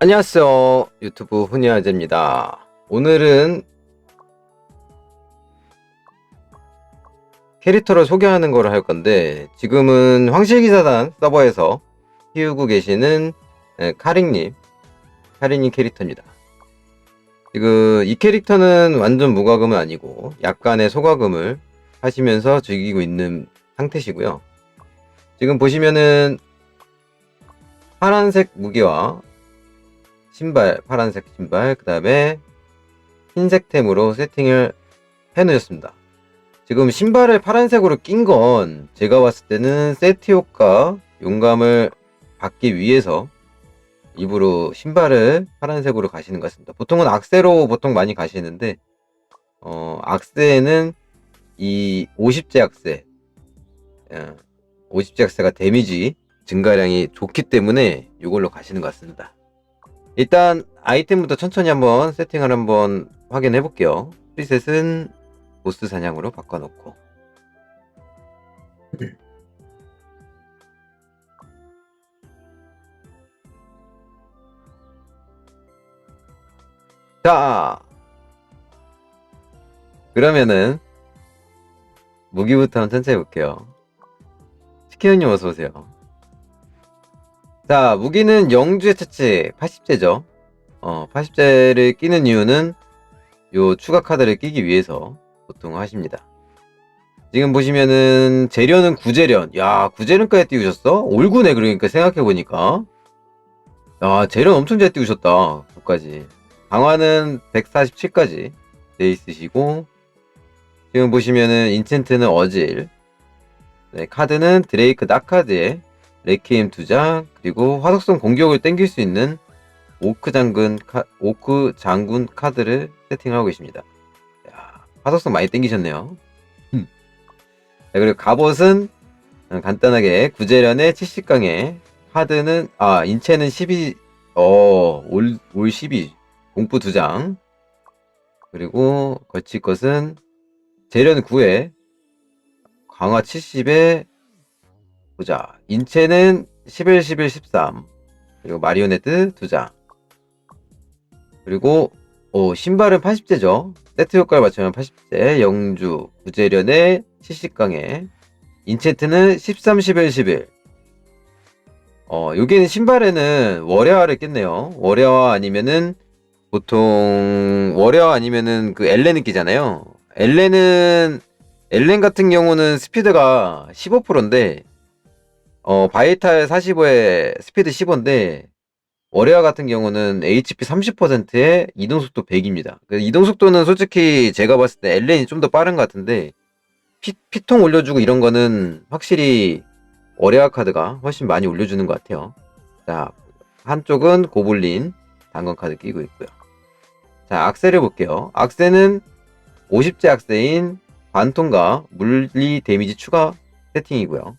안녕하세요. 유튜브 훈이아재입니다. 오늘은 캐릭터를 소개하는 걸 할 건데 지금은 황실기사단 서버에서 키우고 계시는 에, 카링님, 카링님 캐릭터입니다. 지금 이 캐릭터는 완전 무과금은 아니고 약간의 소과금을 하시면서 즐기고 있는 상태시고요. 지금 보시면은 파란색 무기와 신발, 파란색 신발, 그 다음에 흰색 템으로 세팅을 해 놓으셨습니다. 지금 신발을 파란색으로 낀 건 제가 봤을 때는 세트 효과 용감을 받기 위해서 일부러 신발을 파란색으로 가시는 것 같습니다. 보통은 악세로 보통 많이 가시는데, 어, 악세는 이 50제 악세, 어, 50제 악세가 데미지 증가량이 좋기 때문에 이걸로 가시는 것 같습니다. 일단 아이템부터 천천히 한번 세팅을 한번 확인해 볼게요. 프리셋은 보스 사냥으로 바꿔놓고 자 그러면은 무기부터 한번 천천히 볼게요. 치킨님 어서 오세요. 자, 무기는 영주의 채취 80제죠. 어, 80제를 끼는 이유는 요 추가 카드를 끼기 위해서 보통 하십니다. 지금 보시면은 재련은 구재련. 야, 구재련까지 띄우셨어? 올구네 그러니까 생각해 보니까. 야, 재련 엄청 잘 띄우셨다. 그까지. 강화는 147까지 돼 있으시고 지금 보시면은 인챈트는 어질. 네, 카드는 드레이크 낙카드에 레키엠 두 장, 그리고 화석성 공격을 땡길 수 있는 오크 장군, 카, 오크 장군 카드를 세팅하고 계십니다. 야, 화석성 많이 땡기셨네요. 음. 자, 그리고 갑옷은 어, 간단하게 구제련의 70강에 카드는, 아, 인체는 12, 어, 올, 올 12, 공부 두 장. 그리고 거칠 것은 재련 9에 강화 70에 보자. 인체는 11, 11, 13. 그리고 마리오네트 2장. 그리고 오, 신발은 80제죠. 세트 효과를 맞추면 80제. 영주, 구제련의 70강에. 인체트는 13, 11, 11. 어, 여기는 신발에는 월야화를 깼네요. 월야화 아니면은 보통 월야화 아니면은 그 엘렌을 끼잖아요. 엘렌은 엘렌 같은 경우는 스피드가 15%인데 어, 바이탈 45에 스피드 15인데, 월요와 같은 경우는 HP 30%에 이동속도 100입니다. 이동속도는 솔직히 제가 봤을 때 엘렌이 좀 더 빠른 것 같은데, 피, 피통 올려주고 이런 거는 확실히 월요와 카드가 훨씬 많이 올려주는 것 같아요. 자, 한쪽은 고블린 단건 카드 끼고 있고요. 자, 악세를 볼게요. 악세는 50제 악세인 관통과 물리 데미지 추가 세팅이고요.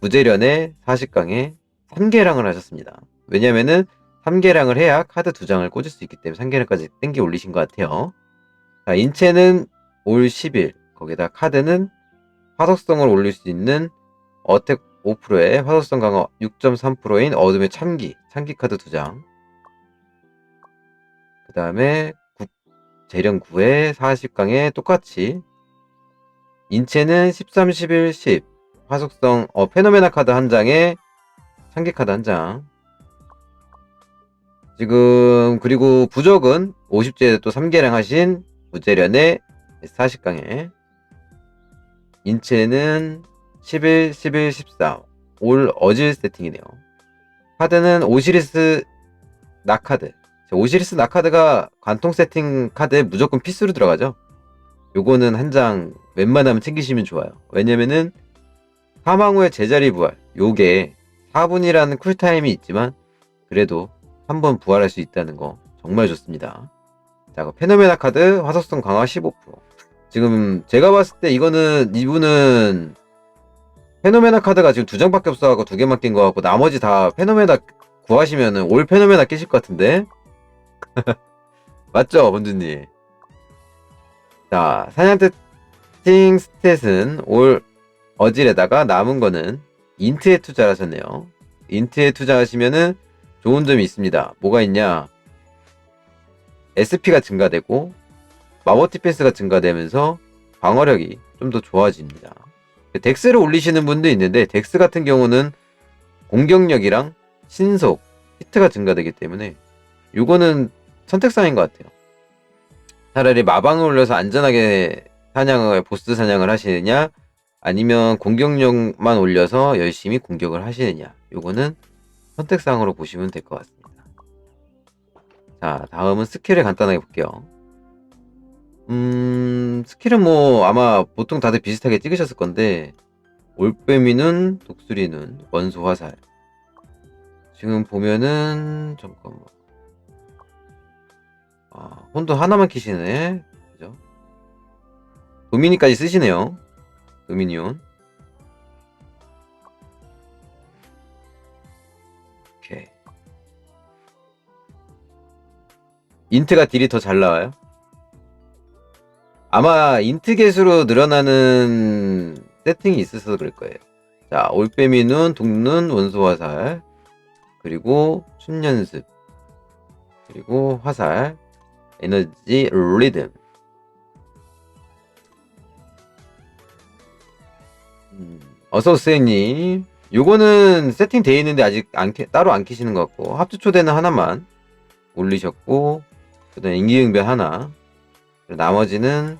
부재련의 40강에 3개량을 하셨습니다. 왜냐면은 3개량을 해야 카드 2장을 꽂을 수 있기 때문에 3개량까지 땡겨 올리신 것 같아요. 자, 인체는 올 10일, 거기다 카드는 화석성을 올릴 수 있는 어택 5%의 화석성 강화 6.3%인 어둠의 참기, 참기 카드 2장. 그 다음에 재련 9에 40강에 똑같이 인체는 13, 11, 10, 화속성 어 페노메나 카드 한 장에 상계 카드 한 장. 지금 그리고 부적은 50제 또 3개량 하신 부재련의 40강에 인체는 11, 11, 14. 올 어질 세팅이네요. 카드는 오시리스 나카드. 오시리스 나카드가 관통 세팅 카드에 무조건 필수로 들어가죠. 요거는 한 장 웬만하면 챙기시면 좋아요. 왜냐면은 사망 후의 제자리 부활. 요게 4분이라는 쿨타임이 있지만 그래도 한 번 부활할 수 있다는 거 정말 좋습니다. 자, 그 페노메나 카드 화석성 강화 15%. 지금 제가 봤을 때 이거는 이분은 페노메나 카드가 지금 두 장밖에 없어갖고 두 개만 낀 거 같고 나머지 다 페노메나 구하시면은 올 페노메나 끼실 것 같은데 맞죠, 본주님? 자, 사냥 테팅 스탯은 올 어질에다가 남은 거는 인트에 투자를 하셨네요. 인트에 투자하시면은 좋은 점이 있습니다. 뭐가 있냐? SP가 증가되고 마법 디펜스가 증가되면서 방어력이 좀 더 좋아집니다. 덱스를 올리시는 분도 있는데 덱스 같은 경우는 공격력이랑 신속, 히트가 증가되기 때문에 이거는 선택사인 것 같아요. 차라리 마방을 올려서 안전하게 사냥을 보스 사냥을 하시느냐 아니면 공격력만 올려서 열심히 공격을 하시느냐. 요거는 선택사항으로 보시면 될 것 같습니다. 자 다음은 스킬을 간단하게 볼게요. 음 스킬은 뭐 아마 보통 다들 비슷하게 찍으셨을 건데 올빼미는 독수리는 원소 화살. 지금 보면은 잠깐만. 아 혼돈 하나만 키시네. 그죠? 도미니까지 쓰시네요 도미니온 오케이. 인트가 딜이 더 잘 나와요? 아마 인트 개수로 늘어나는 세팅이 있어서 그럴 거예요. 자 올빼미 눈 독눈 원소 화살 그리고 춤 연습 그리고 화살 에너지 리듬 어서오세요님. 요거는 세팅 되어 있는데 아직 안 켜- 따로 안 키시는 것 같고 합주 초대는 하나만 올리셨고 그다음 인기응변 하나. 그리고 나머지는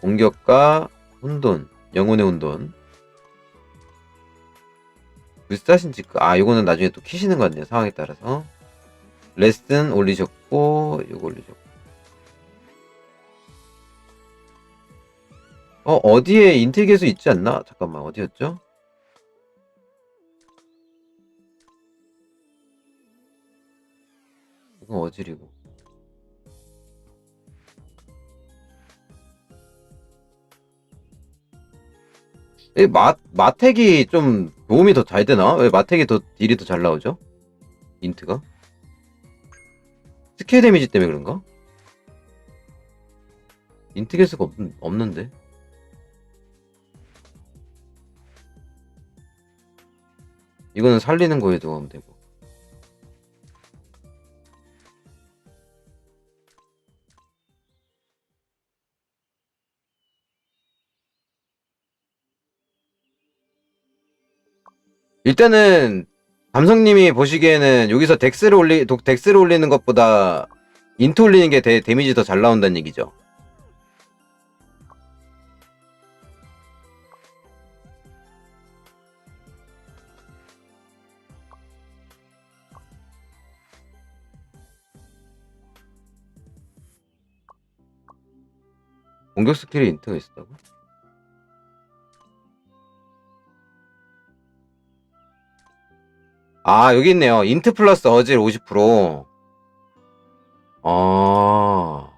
공격과 혼돈 영혼의 혼돈. 불사신 직아 요거는 나중에 또 키시는 것 같네요 상황에 따라서. 레슨 올리셨고 요거 올리셨고 어 어디에 인텔 개수 있지 않나 잠깐만 어디였죠 이건 어지리고 이 마, 마텍이 좀 도움이 더 잘 되나? 왜 마텍이 더 딜이 더 잘 나오죠? 인트가? 스킬 데미지 때문에 그런가? 인트 개수가 없, 없는데? 이거는 살리는 거에도 하면 되고. 일단은 감성님이 보시기에는 여기서 덱스를 올리 독 덱스를 올리는 것보다 인트 올리는 게 데, 데미지 더 잘 나온다는 얘기죠. 공격 스킬에 인트가 있었다고? 아, 여기 있네요. 인트 플러스 어질 50%. 아.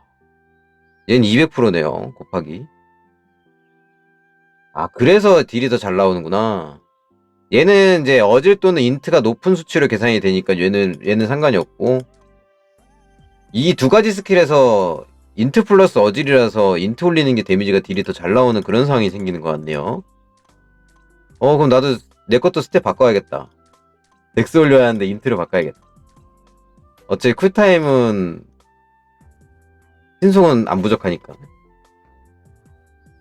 얘는 200%네요. 곱하기. 아, 그래서 딜이 더 잘 나오는구나. 얘는 이제 어질 또는 인트가 높은 수치로 계산이 되니까 얘는 얘는 상관이 없고 이 두 가지 스킬에서 인트 플러스 어질이라서 인트 올리는 게 데미지가 딜이 더 잘 나오는 그런 상황이 생기는 것 같네요. 어, 그럼 나도 내 것도 스텝 바꿔야겠다. 덱스 올려야 하는데 인트로 바꿔야겠다. 어차피 쿨타임은 신속은 안 부족하니까.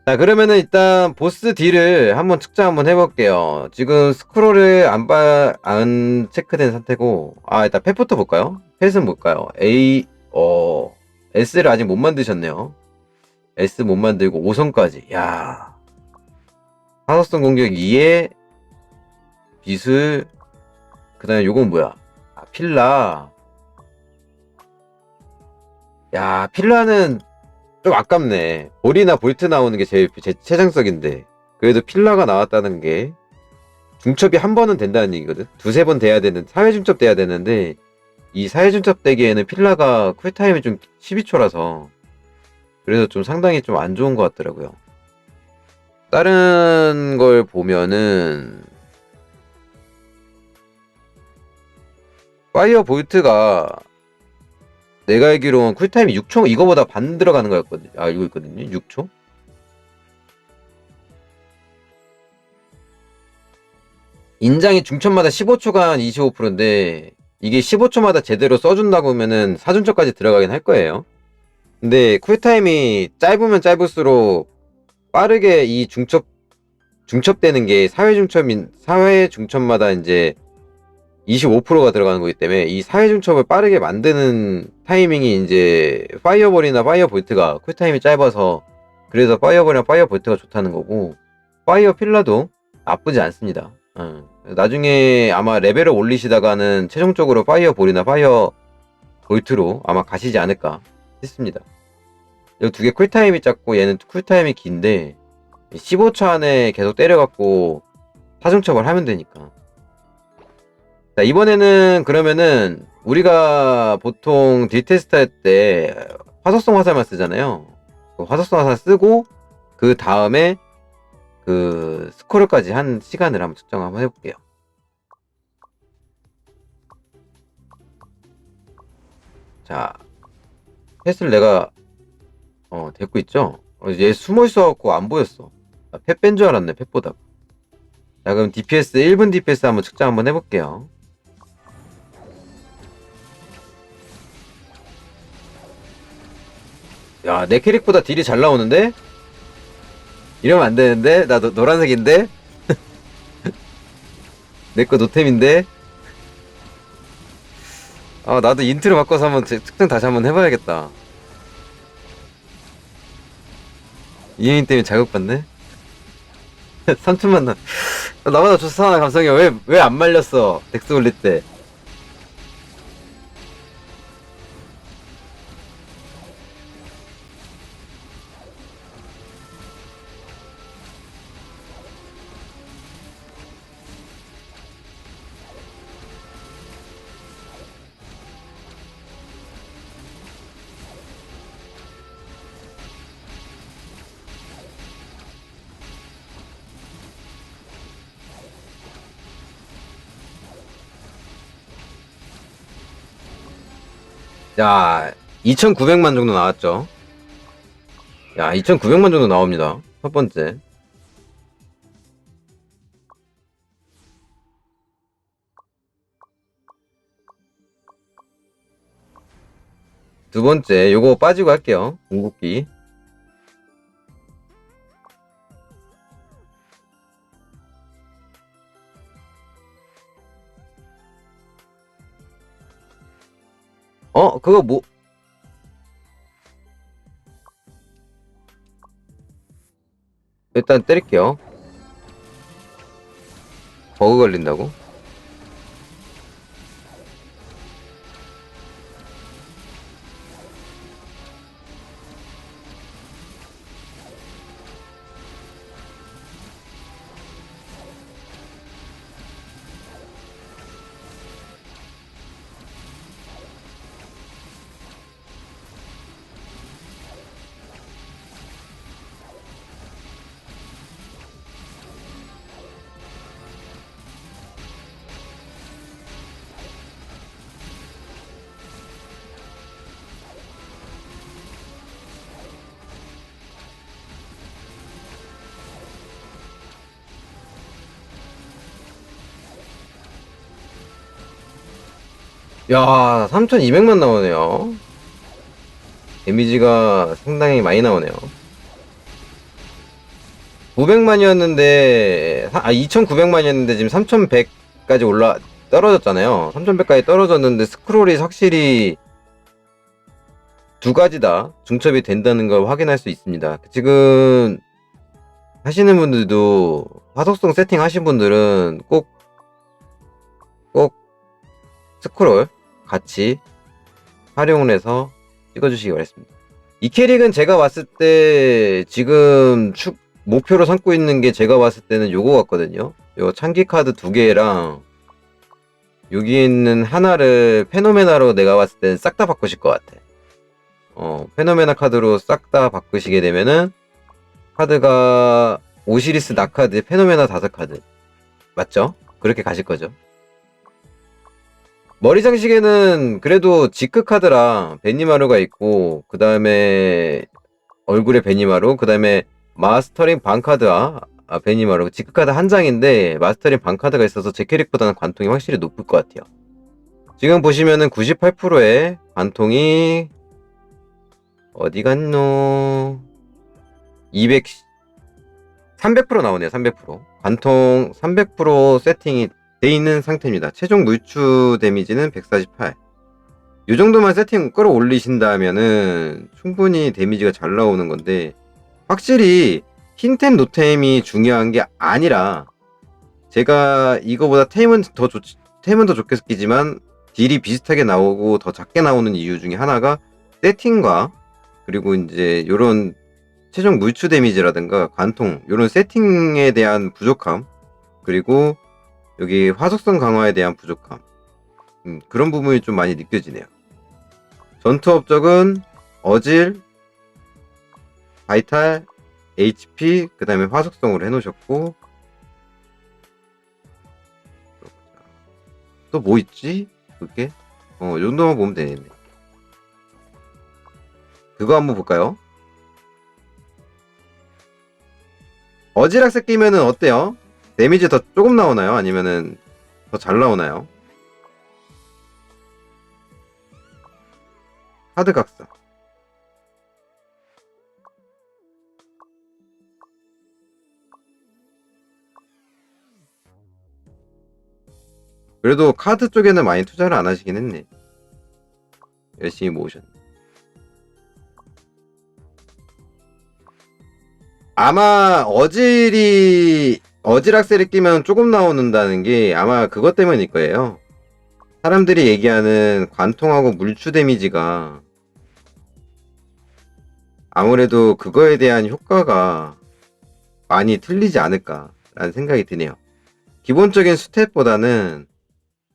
자 그러면은 일단 보스 딜을 한번 측정 한번 해볼게요. 지금 스크롤을 안, 봐, 안 체크된 상태고 아 일단 펫부터 볼까요? 펫은 뭘까요? A 어 S를 아직 못 만드셨네요. S 못 만들고 5선까지. 야 사석성 공격 2에 비술 그 다음에 요건 뭐야? 아, 필라. 야, 필라는 좀 아깝네. 볼이나 볼트 나오는 게 제일 제 최장석인데. 그래도 필라가 나왔다는 게 중첩이 한 번은 된다는 얘기거든. 두세 번 돼야 되는, 사회 중첩 돼야 되는데, 이 사회 중첩 되기에는 필라가 쿨타임이 좀 12초라서, 그래서 좀 상당히 좀 안 좋은 것 같더라고요. 다른 걸 보면은, 파이어 볼트가 내가 알기로는 쿨타임이 6초 이거보다 반 들어가는 거였거든요. 알고 있거든요. 6초. 인장이 중첩마다 15초간 25%인데 이게 15초마다 제대로 써준다고 하면은 사준초까지 들어가긴 할 거예요. 근데 쿨타임이 짧으면 짧을수록 빠르게 이 중첩 중첩되는 게 사회 중첩인 사회 중첩마다 이제 25%가 들어가는 거기 때문에 이 사회 중첩을 빠르게 만드는 타이밍이 이제 파이어볼이나 파이어볼트가 쿨타임이 짧아서 그래서 파이어볼이나 파이어볼트가 좋다는 거고 파이어 필라도 나쁘지 않습니다. 어. 나중에 아마 레벨을 올리시다가는 최종적으로 파이어볼이나 파이어 볼트로 아마 가시지 않을까 싶습니다. 이 두 개 쿨타임이 짧고 얘는 쿨타임이 긴데 15초 안에 계속 때려갖고 사중첩을 하면 되니까. 자, 이번에는 그러면은 우리가 보통 딜 테스트 할 때 화석성 화살만 쓰잖아요. 그 화석성 화살 쓰고 그 다음에 그 스코어까지 한 시간을 한번 측정 한번 해볼게요. 자, 펫을 내가 어 데리고 있죠. 어, 얘 숨어 있어갖고 안 보였어. 펫뺀줄 알았네. 펫보다. 자, 그럼 DPS 1분 DPS 한번 측정 한번 해볼게요. 야, 내 캐릭보다 딜이 잘 나오는데? 이러면 안 되는데? 나 노, 노란색인데? 내 거 노템인데? 아, 나도 인트로 바꿔서 한번 제- 특등 다시 한번 해봐야겠다. 이혜인 때문에 자극받네? 3천만 나. 나보다 좋잖아, 감성이. 왜, 왜 안 말렸어? 덱스 올릴 때. 야, 2,900만 정도 나왔죠? 야, 2,900만 정도 나옵니다. 첫 번째. 두 번째, 요거 빠지고 할게요. 궁극기. 그거 뭐, 일단 때릴게요. 버그 걸린다고? 야, 3,200만 나오네요. 데미지가 상당히 많이 나오네요. 900만이었는데, 아, 2,900만이었는데 지금 3,100까지 올라, 떨어졌잖아요. 3,100까지 떨어졌는데 스크롤이 확실히 두 가지 다 중첩이 된다는 걸 확인할 수 있습니다. 지금 하시는 분들도 화속성 세팅 하신 분들은 꼭, 꼭 스크롤 같이 활용을 해서 찍어주시기 바랍니다. 이 캐릭은 제가 봤을 때 지금 축 목표로 삼고 있는 게 제가 봤을 때는 요거 같거든요. 요 창기 카드 두 개랑 여기 있는 하나를 페노메나로 내가 봤을 때는 싹 다 바꾸실 것 같아. 어, 페노메나 카드로 싹 다 바꾸시게 되면은 카드가 오시리스 나카드, 페노메나 다섯 카드 맞죠? 그렇게 가실 거죠. 머리 장식에는 그래도 지크 카드랑 베니마루가 있고 그 다음에 얼굴에 베니마루 그 다음에 마스터링 반 카드와 아, 베니마루 지크 카드 한 장인데 마스터링 반 카드가 있어서 제 캐릭보다는 관통이 확실히 높을 것 같아요 지금 보시면은 98%의 관통이 어디 갔노? 200 300% 나오네요. 300%. 관통 300% 세팅이 돼 있는 상태입니다. 최종 물추 데미지는 148. 이 정도만 세팅 끌어올리신다면은 충분히 데미지가 잘 나오는 건데 확실히 흰템 노템이 중요한 게 아니라 제가 이거보다 템은 더 좋, 템은 더 좋겠지만 딜이 비슷하게 나오고 더 작게 나오는 이유 중에 하나가 세팅과 그리고 이제 요런 최종 물추 데미지라든가 관통 요런 세팅에 대한 부족함 그리고 여기 화속성 강화에 대한 부족함 음, 그런 부분이 좀 많이 느껴지네요. 전투 업적은 어질, 바이탈, HP, 그 다음에 화속성으로 해놓으셨고 또 뭐 있지? 그게? 어, 이 정도만 보면 되겠네. 그거 한번 볼까요? 어지락색 끼면은 어때요? 데미지 더 조금 나오나요? 아니면은 더 잘 나오나요? 하드 각사. 그래도 카드 쪽에는 많이 투자를 안 하시긴 했네. 열심히 모으셨네. 아마 어질이 어질악셀이 끼면 조금 나오는다는 게 아마 그것 때문일 거예요. 사람들이 얘기하는 관통하고 물추 데미지가 아무래도 그거에 대한 효과가 많이 틀리지 않을까라는 생각이 드네요. 기본적인 스탯보다는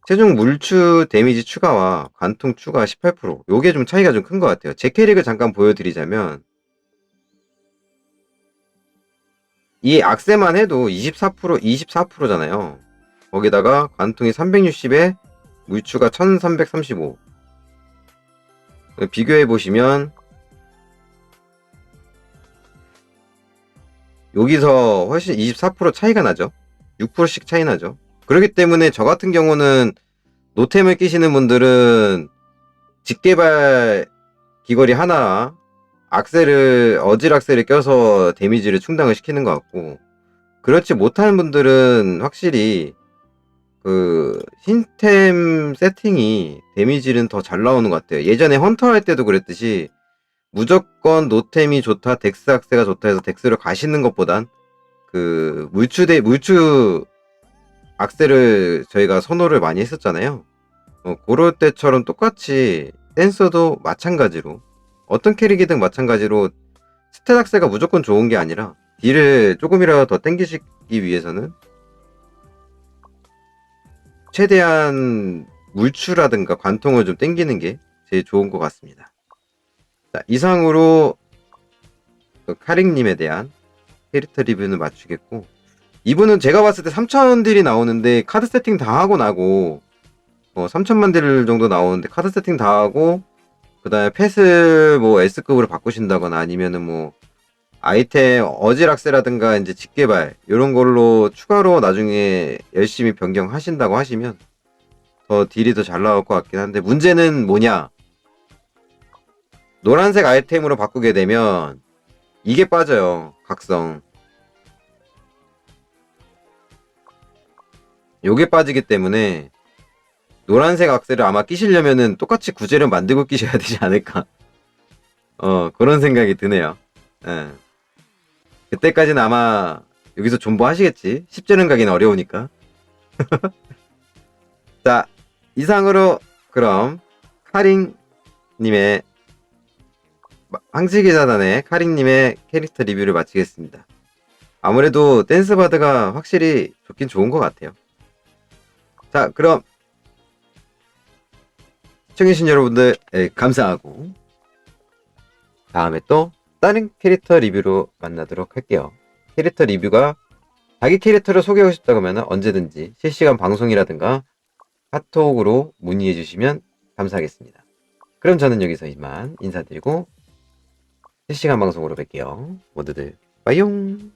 최종 물추 데미지 추가와 관통 추가 18% 요게 좀 차이가 좀 큰 것 같아요. 제 캐릭을 잠깐 보여드리자면 이 악세만 해도 24% 24%잖아요. 거기다가 관통이 360에 물추가 1335 비교해 보시면 여기서 훨씬 24% 차이가 나죠. 6%씩 차이 나죠. 그렇기 때문에 저 같은 경우는 노템을 끼시는 분들은 직개발 귀걸이 하나 악셀을 어질 악셀을 껴서 데미지를 충당을 시키는 것 같고 그렇지 못하는 분들은 확실히 그 흰템 세팅이 데미지는 더 잘 나오는 것 같아요. 예전에 헌터 할 때도 그랬듯이 무조건 노템이 좋다, 덱스 악세가 좋다 해서 덱스를 가시는 것보단 그 물추 대 물추 악셀을 저희가 선호를 많이 했었잖아요. 어, 그럴 때처럼 똑같이 댄서도 마찬가지로 어떤 캐릭이든 마찬가지로 스탯 악세가 무조건 좋은 게 아니라 딜을 조금이라도 더 땡기시기 위해서는 최대한 물추라든가 관통을 좀 땡기는 게 제일 좋은 것 같습니다. 자, 이상으로 그 카링님에 대한 캐릭터 리뷰는 마치겠고 이분은 제가 봤을 때3,000 딜이 나오는데 카드 세팅 다 하고 나고 어, 3천만 딜 정도 나오는데 카드 세팅 다 하고 그 다음에 펫을 뭐 S급으로 바꾸신다거나 아니면은 뭐 아이템 어지락세라든가 이제 직개발 이런 걸로 추가로 나중에 열심히 변경하신다고 하시면 더 딜이 더 잘 나올 것 같긴 한데 문제는 뭐냐? 노란색 아이템으로 바꾸게 되면 이게 빠져요 각성. 요게 빠지기 때문에 노란색 악셀을 아마 끼시려면은 똑같이 구제를 만들고 끼셔야 되지 않을까. 어 그런 생각이 드네요. 예. 그때까지는 아마 여기서 존버 하시겠지. 10재능 가기는 어려우니까. 자 이상으로 그럼 카링님의 항지기자단의 카링님의 캐릭터 리뷰를 마치겠습니다. 아무래도 댄스바드가 확실히 좋긴 좋은 것 같아요. 자, 그럼 시청해주신 여러분들 예, 감사하고 다음에 또 다른 캐릭터 리뷰로 만나도록 할게요. 캐릭터 리뷰가 자기 캐릭터를 소개하고 싶다고 하면 언제든지 실시간 방송이라든가 카톡으로 문의해 주시면 감사하겠습니다. 그럼 저는 여기서 이만 인사드리고 실시간 방송으로 뵐게요. 모두들 빠용!